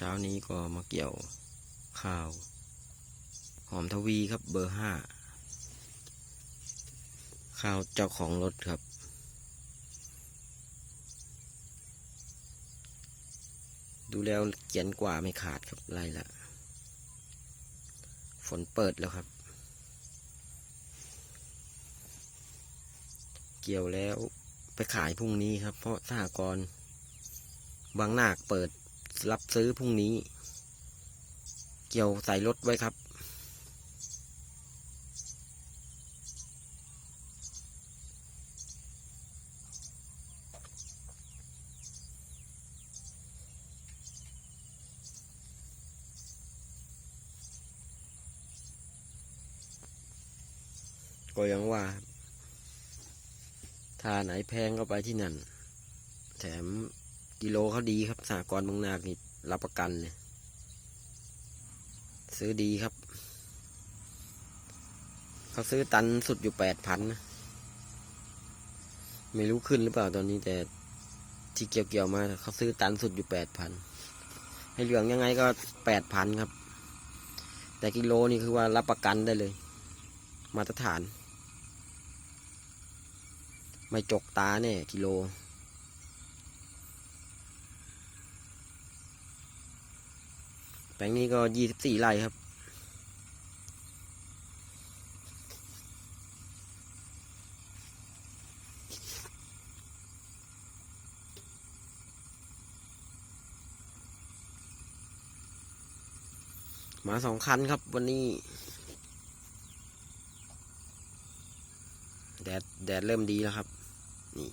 เช้านี้ก็มาเกี่ยวข้าว หอมทวีครับเบอร์ห้าข้าวเจ้าของรถครับ ดูแล้วเขียนกว่าไม่ขาดครับไรละฝนเปิดแล้วครับ เกี่ยวแล้วไปขายพรุ่งนี้ครับ เพราะสหกรณ์บางนาคเปิด รับซื้อพรุ่งนี้ เกี่ยวใส่รถไว้ครับ ก็ยังว่า ถ้าไหนแพงก็ไปที่นั่น แถม กิโลเขาดีครับสากรบางนาคนี่รับประกันเลยซื้อดีครับ เขาซื้อตันสุดอยู่แปดพันนะไม่รู้ขึ้นหรือเปล่าตอนนี้แต่ที่เกี่ยวเกี่ยวมาเขาซื้อตันสุดอยู่แปดพันให้เหลืองยังไงก็แปดพันครับ แต่กิโลนี่คือว่ารับประกันได้เลย มาตรฐาน ไม่จกตาเนี่ยกิโล แปลงนี้ก็ยี่สิบสี่ไร่ครับ มาสองคันครับวันนี้ แดด แดดเริ่มดีแล้วครับ นี่